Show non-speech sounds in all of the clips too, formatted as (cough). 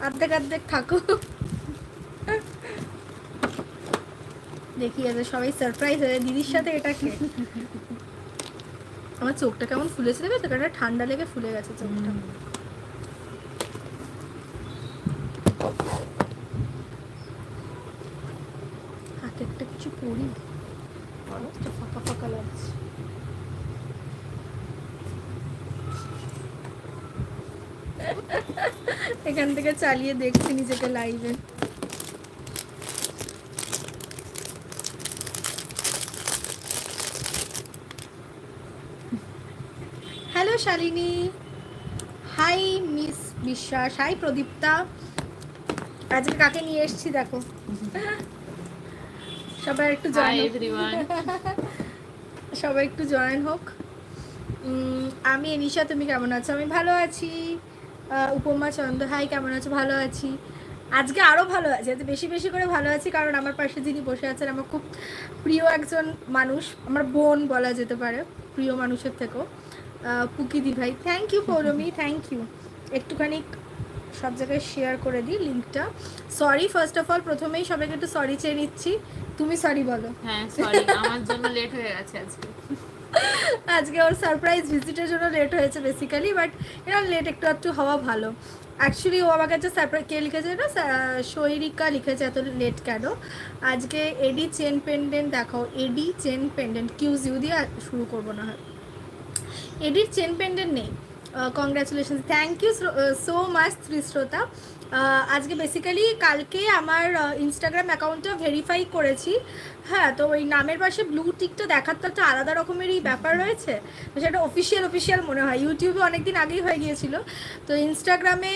অর্ধেক অর্ধেক থাকো দেখি আছে সবাই সারপ্রাইজ হয়ে দিদির সাথে এটা কে আমার চোখটা কেমন ফুলেছে দেখো তো কারণ ঠান্ডা লেগে ফুলে গেছে চোখটা হাতে একটা কিছু পরি একটা ফাঁকা ফাঁকা লাগছে এখান থেকে চালিয়ে দেখছি নিজেকে লাইভে hello Shalini hi miss Biswas hi Pradipta আজকে কাকে নিয়ে এসেছি দেখো? সবাই একটু জয়েন সবাই একটু জয়েন হোক। উম, আমি এনিশা তুমি কেমন আছো? আমি ভালো আছি। উপমা চন্দ্র হাই, কেমন আছো? ভালো আছি। আজকে আরও ভালো আছি, আজকে বেশি বেশি করে ভালো আছি, কারণ আমার পাশে যিনি বসে আছেন, আমার খুব প্রিয় একজন মানুষ, আমার বোন বলা যেতে পারে, প্রিয় মানুষের থেকেও পুকিদি ভাই। Thank you Paurami thank you একটুখানি সব জায়গায় শেয়ার করে দিই লিঙ্কটা সরি ফার্স্ট অফ অল প্রথমেই সবাইকে একটু সরি চেয়ে নিচ্ছি। তুমি সরি বলো। হ্যাঁ সরি আমার জন্য লেট হয়ে গেছে আজকে। আজকে ওর সারপ্রাইজ ভিজিটের জন্য লেট হয়েছে বেসিক্যালি বাট এরকম লেট একটু একটু হওয়া ভালো। অ্যাকচুয়ালি ও আমার কাছে সারপ্রাইজ কে লিখেছে না? শৈরিকা লিখেছে এত লেট কেন? আজকে এডি চেন পেন্ডেন্ট দেখাও এডি চেন পেন্ডেন্ট কিউজ ইউ দিয়ে শুরু করব না হয়। এডির চেন পেন্ডেন্ট নেই। Congratulation thank you so much Srishrota ah, আজকে বেসিক্যালি কালকে আমার ইনস্টাগ্রাম অ্যাকাউন্টটা ভেরিফাই করেছি। হ্যাঁ তো ওই নামের পাশে ব্লু টিকটা দেখার তো একটা আলাদা রকমেরই ব্যাপার রয়েছে। তো সেটা অফিসিয়াল অফিসিয়াল মনে হয়। ইউটিউবে অনেক দিন আগেই হয়ে গিয়েছিল। তো ইনস্টাগ্রামে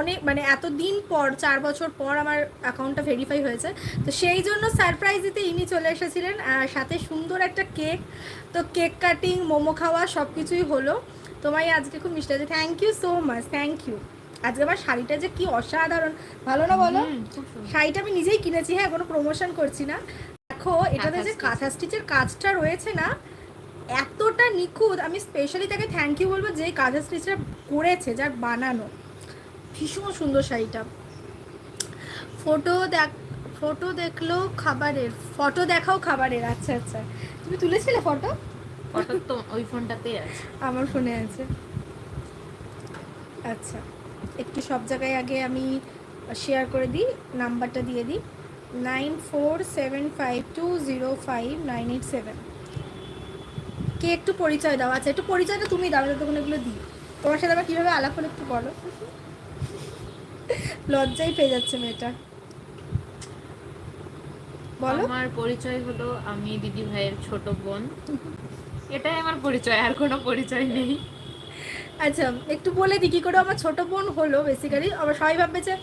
অনেক মানে এত দিন পর চার বছর পর আমার অ্যাকাউন্টটা ভেরিফাই হয়েছে। তো সেই জন্য সারপ্রাইজ দিতে ইনি চলে এসেছিলেন। আর সাথে সুন্দর একটা কেক তো কেক কাটিং মোমো খাওয়া সব কিছুই হলো। তোমায় আজকে খুব মিষ্টি আছে thank you so much thank you আজকে আমার শাড়িটা যে কি অসাধারণ। ভালো না বলো। শাড়িটা আমি নিজেই কিনেছি হ্যাঁ কোনো প্রমোশন করছি না। দেখো এটাতে যে কাঁথা স্টিচের কাজটা রয়েছে না এতটা নিখুঁত। আমি স্পেশালি তাকে থ্যাংক ইউ বলব যে কাঁথা স্টিচটা করেছে যার বানানো। ভীষণ সুন্দর শাড়িটা। ফটো দেখ ফটো দেখল খাবারের ফটো দেখাও খাবারের। আচ্ছা আচ্ছা। তুমি তুলেছিলে ফটো ফটো তো ওই ফোনটাতেই আছে। আমার ফোনে আছে। আচ্ছা। একটু সব জায়গায় আগে আমি শেয়ার করে দিই, নাম্বারটা দিয়ে দিই। Nine four seven five two zero five nine eight seven. কে একটু পরিচয় দাও? আচ্ছা একটু পরিচয়টা তুমি দাও যতক্ষণ এগুলো দিই। তোমার সাথে আবার কীভাবে আলাপ হলো একটু বলো। লজ্জাই পেয়ে যাচ্ছে মেয়েটা। বলো। আমার পরিচয় হলো আমি দিদি ভাইয়ের ছোট বোন। এটাই আমার পরিচয়, আর কোনো পরিচয় নেই। আচ্ছা একটু বলে দিই কি করে আমার ছোট বোন হলো বেসিক্যালি আবার সবাই ভাববে যে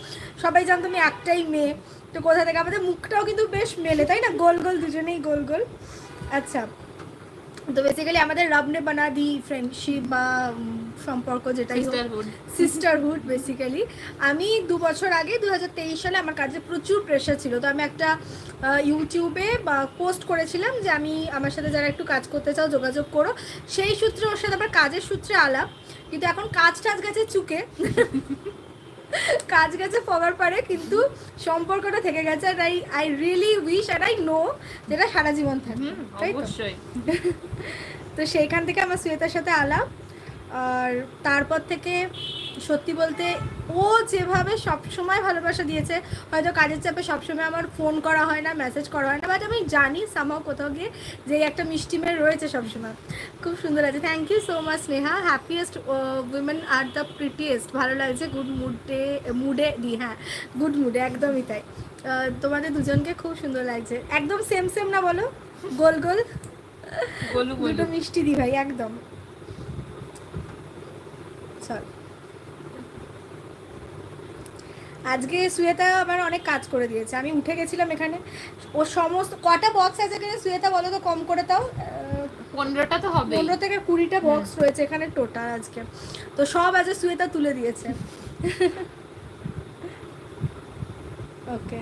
সবাই জানতো আমি একটাই মেয়ে। তো কোথা থেকে? আমাদের মুখটাও কিন্তু বেশ মেলে তাই না? গোল গোল দুজনেই গোল গোল। আচ্ছা তো বেসিক্যালি আমাদের রবনে বানা দি ফ্রেন্ডশিপ বা সম্পর্ক যেটাই সিস্টারহুড বেসিক্যালি আমি দু বছর আগে দু হাজার তেইশ সালে আমার কাজে প্রচুর প্রেশার ছিল। তো আমি একটা ইউটিউবে বা পোস্ট করেছিলাম যে আমি আমার সাথে যারা একটু কাজ করতে চাও যোগাযোগ করো। সেই সূত্রে ওর সাথে আবার কাজের সূত্রে আলাপ। কিন্তু এখন কাজ টাজ গেছে চুকে। কাজ গেছে পগার পারে কিন্তু সম্পর্কটা থেকে গেছে আর আই আই রিয়েলি উইশ আর আই নো যেটা সারা জীবন থাকবে। তাই তো? অবশ্যই। তো সেইখান থেকে আমার শ্বেতার সাথে আলাপ আর তারপর থেকে সত্যি বলতে ও যেভাবে সব সময় ভালোবাসা দিয়েছে হয়তো কাজের চাপে সবসময় আমার ফোন করা হয় না মেসেজ করা হয় না বাট আমি জানি সামাও কোথাও গিয়ে যে একটা মিষ্টি মেয়ে রয়েছে সবসময়। খুব সুন্দর আছে thank you so much Sneha. Happiest women are the prettiest ভালো লাগছে গুড মুডে মুডে দি হ্যাঁ গুড মুডে একদমই তাই। তোমাদের দুজনকে খুব সুন্দর লাগছে। একদম সেম সেম না বলো? গোল গোল। দুটো মিষ্টি দি ভাই একদম। চল। আজকে সুয়েতা আমার অনেক কাজ করে দিয়েছে। আমি উঠে গেছিলাম এখানে। ও সমস্ত কটা বক্স আছে এখানে? সুয়েতা বলো তো কম করে তাও পনেরোটা তো হবে পনেরো থেকে কুড়িটা বক্স রয়েছে এখানে টোটাল আজকে। তো সব আজকে সুয়েতা তুলে দিয়েছে। ওকে।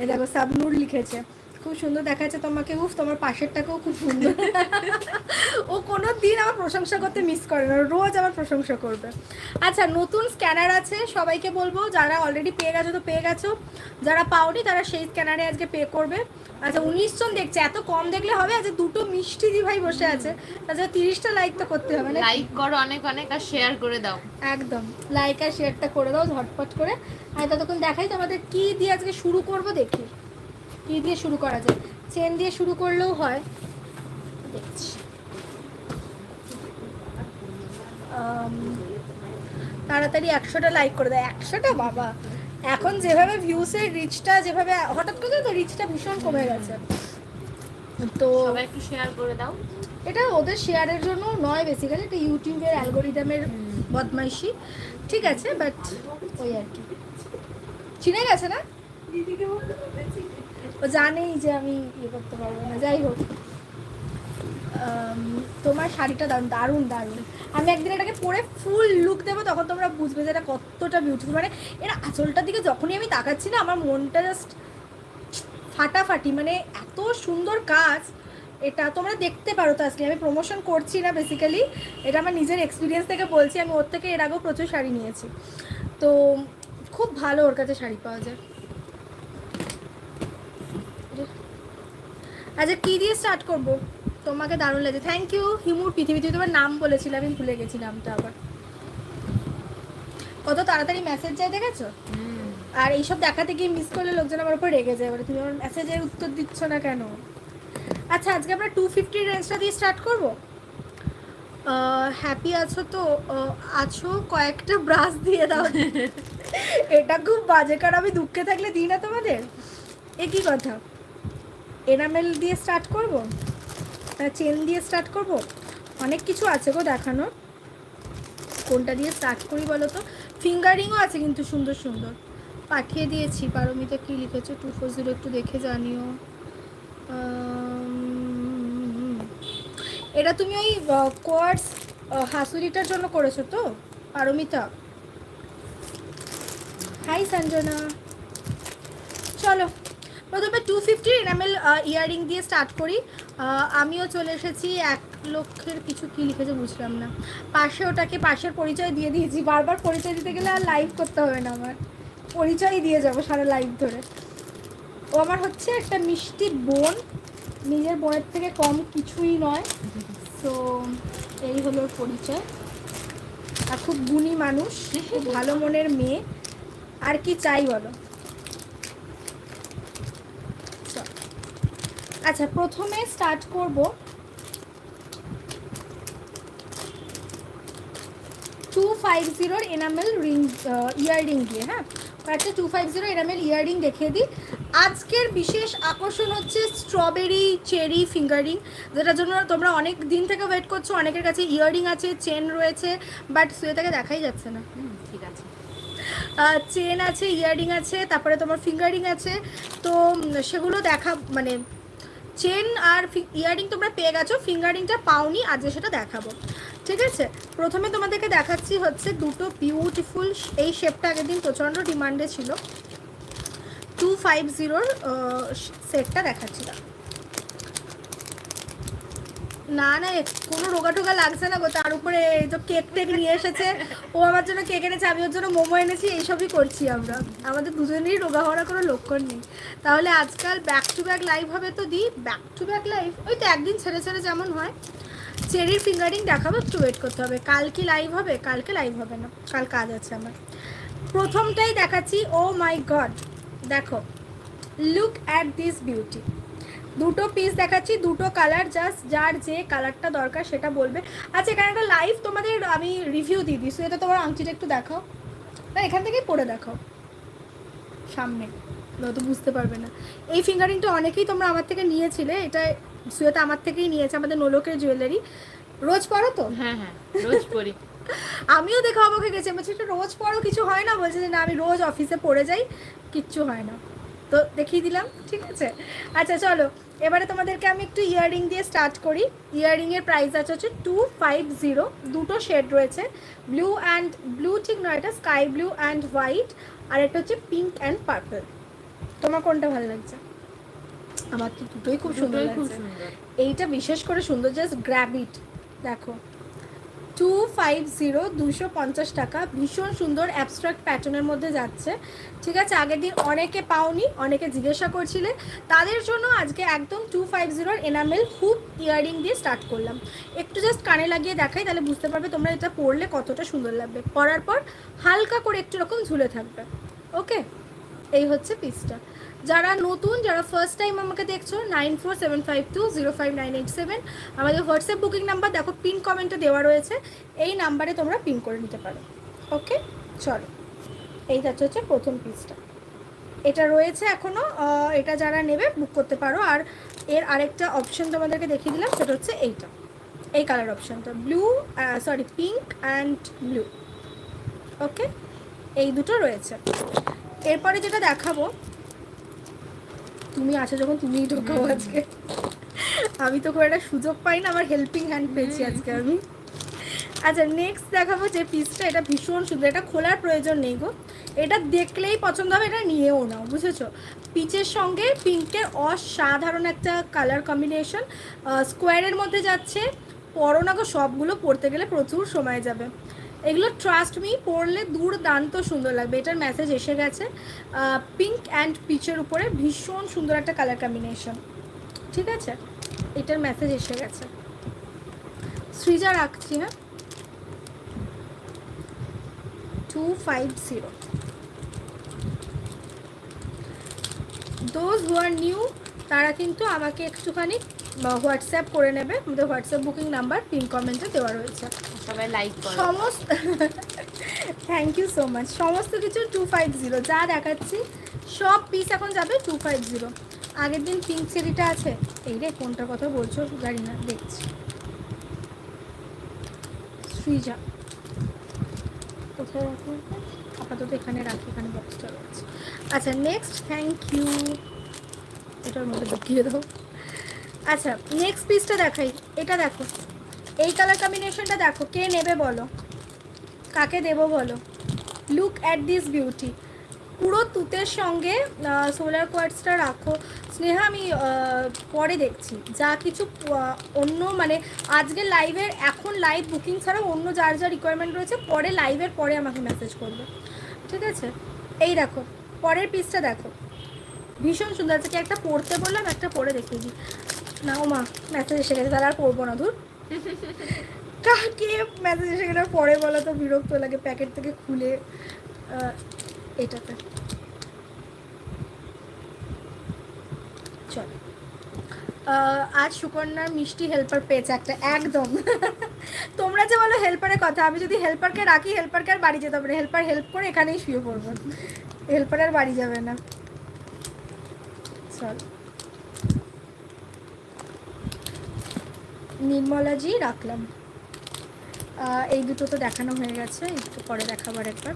এ দেখো সাবনুর লিখেছে। খুব সুন্দর দেখাচ্ছে তোমাকে। উফ তোমার পাশেরটাকেও খুব সুন্দর। ও কোনো দিন আমার প্রশংসা করতে মিস করে না। রোজ আমার প্রশংসা করবে। আচ্ছা নতুন স্ক্যানার আছে সবাইকে বলব যারা অলরেডি পেয়ে গেছো তো পেয়ে গেছো। যারা পাওনি তারা সেই স্ক্যানারে আজকে পে করবে। আচ্ছা উনিশ জন দেখছে এত কম দেখলে হবে? আচ্ছা দুটো মিষ্টি দি ভাই বসে আছে। আচ্ছা তিরিশটা লাইক তো করতে হবে। না লাইক করো অনেক অনেক আর শেয়ার করে দাও। একদম। লাইক আর শেয়ারটা করে দাও ঝটপট করে। আর ততক্ষণ দেখাই তোমাদের কি দিয়ে আজকে শুরু করব দেখি। কি দিয়ে শুরু করা যায়। চেন দিয়ে শুরু করলেও হয়। দেখছি। তাড়াতাড়ি একশোটা লাইক করে দেয়। একশোটা? বাবা! এখন যেভাবে ভিউসের রিচটা যেভাবে হঠাৎ করে তো রিচটা ভীষণ কমে গেছে। তো সবাই একটু শেয়ার করে দাও। এটা ওদের শেয়ারের জন্য নয় বেসিক্যালি এটা ইউটিউবের অ্যালগোরিদমের বদমাইশি। ঠিক আছে বাট ওই আর কি। চিনে গেছে না? ও জানেই যে আমি ইয়ে করতে পারব না, যাই হোক। তোমার শাড়িটা দারুণ দারুণ দারুণ। আমি একদিন এটাকে পরে ফুল লুক দেবো, তখন তোমরা বুঝবে যে এটা কতটা বিউটিফুল মানে এর আঁচলটার দিকে যখনই আমি তাকাচ্ছি না, আমার মনটা জাস্ট ফাটাফাটি। মানে এত সুন্দর কাজ, এটা তোমরা দেখতে পারো তো আজকে। আমি প্রমোশন করছি না বেসিক্যালি এটা আমার নিজের এক্সপিরিয়েন্স থেকে বলছি, আমি ওর থেকে এর আগেও প্রচুর শাড়ি নিয়েছি। তো খুব ভালো ওর কাছে শাড়ি পাওয়া যায়। আচ্ছা কী দিয়ে স্টার্ট করব? তোমাকে দারুণ লাগে থ্যাংক ইউ হিমুর পৃথিবীতে তোমার নাম বলেছিলাম আমি ভুলে গেছি নামটা আবার। কত তাড়াতাড়ি মেসেজ যায় দেখেছ? আর এইসব দেখাতে গিয়ে মিস করলে লোকজন আমার উপর রেগে যায় বলে তুমি আমার মেসেজের উত্তর দিচ্ছ না কেন? আচ্ছা আজকে আমরা টু ফিফটি রেঞ্জটা দিয়ে স্টার্ট করব? হ্যাপি আছো তো? আছো? কয়েকটা ব্রাশ দিয়ে দাও। (laughs) এটা খুব বাজে কারণ আমি দুঃখে থাকলে দিই না তোমাদের। এ কি কথা? এনামেল দিয়ে স্টার্ট করব? চেন দিয়ে স্টার্ট করব? অনেক কিছু আছে গো দেখানোর। কোনটা দিয়ে স্টার্ট করি বলো তো? ফিঙ্গারিংও আছে কিন্তু সুন্দর সুন্দর। পাঠিয়ে দিয়েছি, পারমিতা কি লিখেছে? টু ফোর জিরো একটু দেখে জানিও। এটা তুমি ওই কোয়ার্স হাসুরিটার জন্য করেছ তো? পারমিতা। হাই সঞ্জনা চলো। প্রথমে টু ফিফটি এনামেল ইয়াররিং দিয়ে স্টার্ট করি। আমিও চলে এসেছি, এক লক্ষের কিছু কি লিখেছে বুঝলাম না। পাশে ওটাকে, পাশের পরিচয় দিয়ে দিয়েছি। বারবার পরিচয় দিতে গেলে আর লাইভ করতে হবে না আমার। পরিচয় দিয়ে যাব সারা লাইভ ধরে। ও আমার হচ্ছে একটা মিষ্টি বোন। নিজের বোনের থেকে কম কিছুই নয়। তো এই হলো পরিচয়। আর খুব গুণী মানুষ ভালো মনের মেয়ে। আর কি চাই বলো চল। আচ্ছা প্রথমে স্টার্ট করব। টু ফাইভ জিরোর এনামেল রিং ইয়াররিং দিয়ে হ্যাঁ? একটা two five zero enamel earring দেখিয়ে দিই। আজকের বিশেষ আকর্ষণ হচ্ছে স্ট্রবেরি চেরি ফিঙ্গারিং যেটার জন্য তোমরা অনেক দিন থেকে ওয়েট করছ, অনেকের কাছে ইয়াররিং আছে চেন রয়েছে বাট সুয়েটাকে দেখাই যাচ্ছে না। ঠিক আছে। চেন আছে ইয়াররিং আছে, তারপরে তোমার ফিঙ্গারিং আছে, তো সেগুলো দেখা মানে চেন আর ইয়াররিং তোমরা পেয়ে গেছো, ফিঙ্গারিংটা পাওনি, আজকে সেটা দেখাবো। ঠিক আছে? প্রথমে তোমাদেরকে দেখাচ্ছি হচ্ছে দুটো বিউটিফুল এই শেপটা আগের দিন প্রচণ্ড ডিমান্ডে ছিল। টু ফাইভ জিরোর সেটটা দেখাচ্ছি। দাঁড়াও। না না কোনো রোগা টোগা লাগছে না গো। তার উপরে এই যে কেক টেক নিয়ে এসেছে। ও আমার জন্য কেক এনেছে, আমি ওর জন্য মোমো এনেছি, এইসবই করছি আমরা। আমাদের দুজনেরই রোগা হওয়ার কোনো লক্ষণ নেই। তাহলে আজকাল ব্যাক টু ব্যাক লাইভ হবে তো দিই ব্যাক টু ব্যাক লাইভ ওই তো একদিন ছেড়ে ছেড়ে যেমন হয়। চেরির ফিঙ্গারিং দেখাবো, একটু ওয়েট করতে হবে। কাল কি লাইভ হবে? কালকে লাইভ হবে না। কাল কাজ আছে আমার। প্রথমটাই দেখাচ্ছি ও মাই গড দেখো লুক অ্যাট দিস বিউটি দুটো পিস দেখাচ্ছি দুটো কালার জাস্ট যার যে কালারটা দরকার সেটা বলবে। আচ্ছা এখানে একটা লাইভ তোমাদের আমি রিভিউ দিয়ে দিই এটা তোমার আংটিটা একটু দেখাও। না এখান থেকেই পরে দেখাও। সামনে তো বুঝতে পারবে না। এই ফিঙ্গারিংটা অনেকেই তোমরা আমার থেকে নিয়েছিলে এটা সুয়েতা আমার থেকেই নিয়েছে আমাদের নোলকের জুয়েলারি রোজ পড়ো তো? হ্যাঁ হ্যাঁ রোজ পড়ি (laughs) আমিও দেখে অবাক গেছি বলছি "এটা রোজ পড়ো কিছু হয় না? বলছে যে না আমি রোজ অফিসে পড়ে যাই কিচ্ছু হয় না। তো দেখিয়ে দিলাম ঠিক আছে? আচ্ছা চলো। এবারে তোমাদেরকে আমি একটু ইয়াররিং দিয়ে স্টার্ট করি। ইয়াররিংয়ের প্রাইস আছে হচ্ছে টু ফাইভ জিরো দুটো শেড রয়েছে। ব্লু অ্যান্ড ব্লু ঠিক নয় এটা স্কাই ব্লু অ্যান্ড হোয়াইট আর এটা হচ্ছে পিঙ্ক অ্যান্ড পার্পল তোমার কোনটা ভালো লাগছে? আমার তো দুটোই খুব সুন্দর খুব লাগছে। সুন্দর। এইটা বিশেষ করে সুন্দর জাস্ট গ্র্যাবিট দেখো। টু ফাইভ জিরো দুশো পঞ্চাশ টাকা। ভীষণ সুন্দর অ্যাবস্ট্রাক্ট প্যাটার্নের মধ্যে যাচ্ছে। ঠিক আছে, আগের দিন অনেকে পাওনি, অনেকে জিজ্ঞাসা করছিলে। তাদের জন্য আজকে একদম টু ফাইভ জিরোর এনামেল হুপ ইয়ারিং দিয়ে স্টার্ট করলাম। একটু জাস্ট কানে লাগিয়ে দেখাই, তাহলে বুঝতে পারবে তোমরা এটা পরলে কতটা সুন্দর লাগবে। পরার পর হালকা করে একটু রকম ঝুলে থাকবে। ওকে এই হচ্ছে পিসটা যারা নতুন, যারা ফার্স্ট টাইম আমাকে দেখছ nine four seven five two zero five nine eight seven আমাদের হোয়াটসঅ্যাপ বুকিং নাম্বার দেখো পিন কমেন্টে দেওয়া রয়েছে, এই নাম্বারে তোমরা পিন করে নিতে পারো। ওকে চলো। এইটা হচ্ছে প্রথম পিসটা এটা রয়েছে এখনও এটা যারা নেবে বুক করতে পারো। আর এর আরেকটা অপশন তোমাদেরকে দেখিয়ে দিলাম, সেটা হচ্ছে এইটা। এই কালার অপশনটা blue sorry pink and blue okay এই দুটো রয়েছে। এরপরে যেটা দেখাবো তুমি আছো যখন তুমিই ঢোকাও আজকে। আমি তো খুব একটা সুযোগ পাই না আমার হেল্পিং হ্যান্ড পেয়েছি আজকে আমি। আচ্ছা নেক্সট দেখাবো যে পিসটা এটা ভীষণ সুন্দর এটা খোলার প্রয়োজন নেই গো। এটা দেখলেই পছন্দ হবে এটা নিয়েও নাও বুঝেছ? পিচের সঙ্গে পিঙ্কের অসাধারণ একটা কালার কম্বিনেশন স্কোয়ারের মধ্যে যাচ্ছে পরো না গো সবগুলো পড়তে গেলে প্রচুর সময় যাবে। এগুলো ট্রাস্ট মি পড়লে দুর্দান্ত সুন্দর লাগবে। এটার মেসেজ এসে গেছে। পিঙ্ক অ্যান্ড পিচের উপরে ভীষণ সুন্দর একটা কালার কম্বিনেশন ঠিক আছে? এটার মেসেজ এসে গেছে। সৃজা রাখছি হ্যাঁ? Two five zero those who are new তারা কিন্তু আমাকে একটুখানি হোয়াটসঅ্যাপ করে নেবে। আমাদের হোয়াটসঅ্যাপ বুকিং নাম্বার পিন কমেন্টে দেওয়া রয়েছে। সবাই লাইক করো। সমস্ত থ্যাংক ইউ সো মাচ সমস্ত কিছু টু ফাইভ জিরো যা দেখাচ্ছি সব পিস এখন যাবে টু ফাইভ জিরো আগের দিন পিঙ্ক চেরিটা আছে। এই রে কোনটার কথা বলছো? জানি না দেখছি। সৃজা। কোথায় রাখব আপাতত এখানে রাখি এখানে বক্সটা রয়েছে। আচ্ছা নেক্সট থ্যাংক ইউ এটার মধ্যে ঢুকিয়ে দাও। আচ্ছা নেক্সট পিসটা দেখাই। এটা দেখো। এই কালার কম্বিনেশনটা দেখো। কে নেবে বলো? কাকে দেবো বলো? লুক অ্যাট দিস বিউটি পুরো তুতের সঙ্গে সোলার কোয়ার্টসটা রাখো। স্নেহা, আমি পরে দেখছি। যা কিছু অন্য মানে আজকে লাইভের এখন লাইভ বুকিং ছাড়াও অন্য যার যা রিকোয়ারমেন্ট রয়েছে, পরে লাইভের পরে আমাকে মেসেজ করবে। ঠিক আছে? এই দেখো, পরের পিসটা দেখো। ভীষণ সুন্দর। আছে কি একটা পড়তে বললাম, একটা পরে দেখিয়ে দিই। না ও মা মেসেজ এসে গেছে, তাহলে আর পড়ব না, ধুর। কাকে মেসেজ এসে গেলে পরে বলা তো, বিরক্ত লাগে প্যাকেট থেকে খুলে এটাতে। চল। আজ সুকন্যার মিষ্টি হেল্পার পেয়েছে একটা, একদম। তোমরা যে বলো হেল্পারের কথা, আমি যদি হেল্পারকে রাখি হেল্পারকে আর বাড়ি যেতে না। হেল্পার হেল্প করে এখানেই শুয়ে পড়ব। হেল্পার আর বাড়ি যাবে না। চল। নির্মলাজি রাখলাম। এই দুটো তো দেখানো হয়ে গেছে একটু পরে দেখাবার একবার।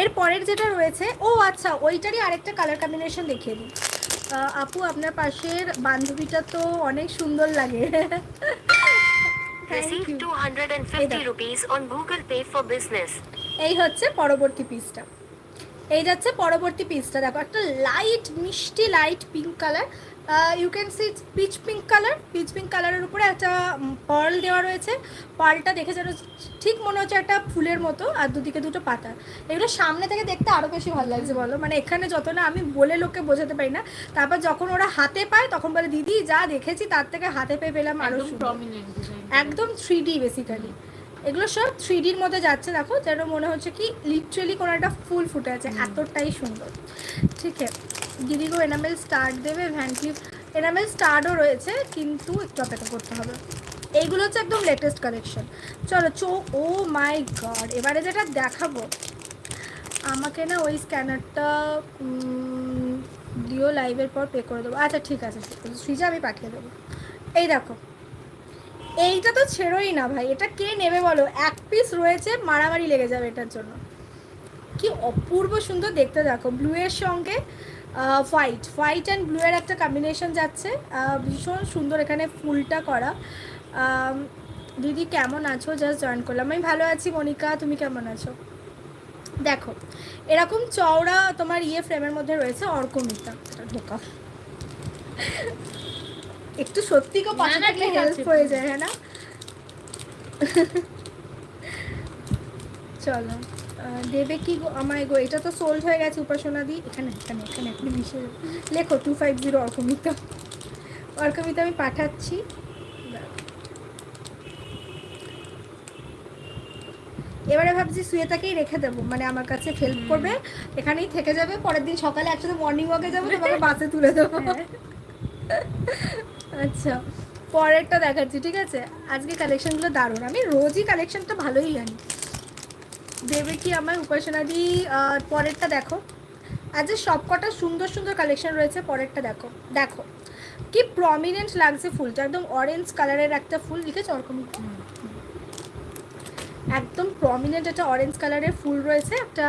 এর পরের যেটা রয়েছে ও আচ্ছা ওইটারই আরেকটা কালার কম্বিনেশন দেখিয়ে দিই। আপু আপনার পাশের বান্ধবীটা তো অনেক সুন্দর লাগে। (laughs) Thank Receive you. 250 rupees on Google Pay for business. এই হচ্ছে পরবর্তী পিসটা এই যাচ্ছে পরবর্তী পিসটা দেখো একটা লাইট মিষ্টি light pink colour you can see peach pink colour peach pink কালারের উপরে একটা পার্ল দেওয়া রয়েছে। পার্লটা দেখে যেন ঠিক মনে হচ্ছে একটা ফুলের মতো আর দুদিকে দুটো পাতা। এগুলো সামনে থেকে দেখতে আরও বেশি ভালো লাগছে বলো। মানে এখানে যত না আমি বলে লোককে বোঝাতে পারি না। তারপর যখন ওরা হাতে পায় তখন বলে দিদি যা দেখেছি তার থেকে হাতে পেয়ে পেলাম আরও একদম থ্রি ডি বেসিক্যালি এগুলো সব থ্রি ডির মধ্যে যাচ্ছে দেখো। যেন মনে হচ্ছে কি লিটারেলি কোনো একটা ফুল ফুটে আছে। এতটাই সুন্দর। ঠিক আছে। দিদিগো এনামেল স্টার্ট দেবে, ভ্যান ক্লিপ এনামেল স্টার্টও রয়েছে, কিন্তু একটু অপেক্ষা করতে হবে। এইগুলো হচ্ছে একদম লেটেস্ট কালেকশন চলো চোখ ও মাই গড, এবারে যেটা দেখাবো, আমাকে না ওই স্ক্যানারটা দিও লাইভের পর পে করে দেবো। আচ্ছা ঠিক আছে ঠিক আছে সুইজা আমি পাঠিয়ে দেবো। এই দেখো, এইটা তো ছেড়োই না ভাই, এটা কে নেবে বলো? এক পিস রয়েছে, মারামারি লেগে যাবে এটার জন্য। কি অপূর্ব সুন্দর দেখতে দেখো ব্লুয়ের সঙ্গে হোয়াইট হোয়াইট অ্যান্ড ব্লু এর একটা কম্বিনেশন যাচ্ছে। ভীষণ সুন্দর এখানে ফুলটা করা। দিদি কেমন আছো? জাস্ট জয়েন করলাম। আমি ভালো আছি মনিকা। তুমি কেমন আছো? দেখো এরকম চওড়া তোমার ইয়ে ফ্রেমের মধ্যে রয়েছে অর্কমিতা। ঢোকা একটু সত্যি কেউ পাশে থাকলে হেল্প হয়ে যায় হ্যাঁ না? চলো। দেবে কি গো? আমায় গো এটা তো সোল্ড হয়ে গেছে উপাসনা দি। এখানে এখানে এখানে একটু মিশে লেখো two five zero Arkamita. Arkamita আমি পাঠাচ্ছি। এবারে ভাবছি সুয়েতাকেই রেখে দেবো। মানে আমার কাছে হেল্প করবে এখানেই থেকে যাবে। পরের দিন সকালে একসাথে মর্নিং ওয়াকে যাব তোমাকে বাসে তুলে দেবো। আচ্ছা পরেরটা দেখাচ্ছি ঠিক আছে? আজকে কালেকশনগুলো দারুণ। আমি রোজই কালেকশনটা ভালোই আনি দেবে কি আমার উপাসনা দি পরেরটা দেখো। আজকে সবকটা সুন্দর সুন্দর কালেকশন রয়েছে পরেরটা দেখো। দেখো কি প্রমিনেন্ট লাগছে ফুলটা। একদম অরেঞ্জ কালারের একটা ফুল লিখেছে? ওরকম একদম প্রমিনেন্ট একটা অরেঞ্জ কালারের ফুল রয়েছে একটা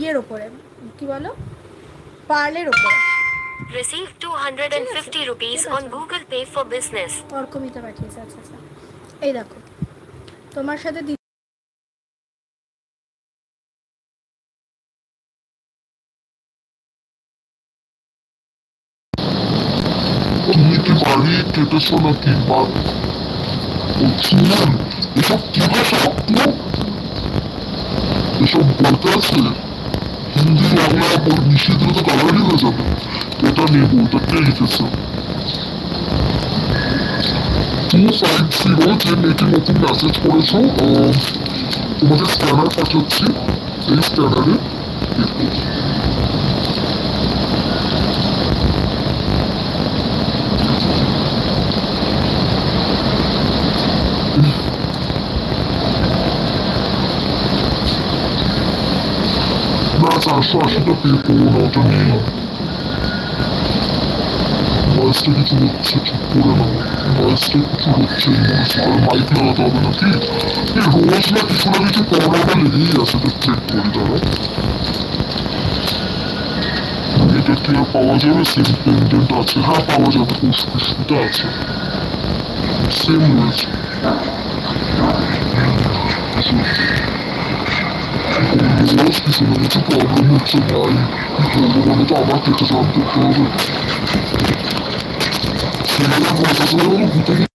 ইয়ের ওপরে। কি বলো? পার্লের ওপরে। Receive 250 rupees on Google Pay for business. অর্কমিতা পাঠিয়েছে আচ্ছা আচ্ছা। এই দেখো তোমার সাথে তুমি কি বাড়ি কেটেছো নাকি? বা শুনলেন এসব কি ভাষা এসব বলতে আছে হিন্দি, বাংলা মিশিয়ে দিলে তো কালারই হয়ে যাবে। এটা নেব এটা কে লিখেছে? টু ফাইভ জিরো যে মেয়েটি নতুন মেসেজ করেছ তোমাকে স্ক্যানার পাঠাচ্ছি, এই স্ক্যানারে না চারশো আশিটা পে করব না ওটা ভয়েসটা কিছু হচ্ছে ঠিক করে নাও ভয়েসটা কিছু হচ্ছে মনে হচ্ছে মাইক লাগাতে হবে নাকি রোজ না কিছু না কিছু করোনাটা লেগেই আছে তো চেক করি দাঁড়া এটা কি পাওয়া যাবে সেম পেন্ডেন্ট আছে হ্যাঁ পাওয়া যাবে পুষ আছে সেম রয়েছে রোজ কিছু না কিছু প্রবলেম হচ্ছে ভাই কি করব বলো তো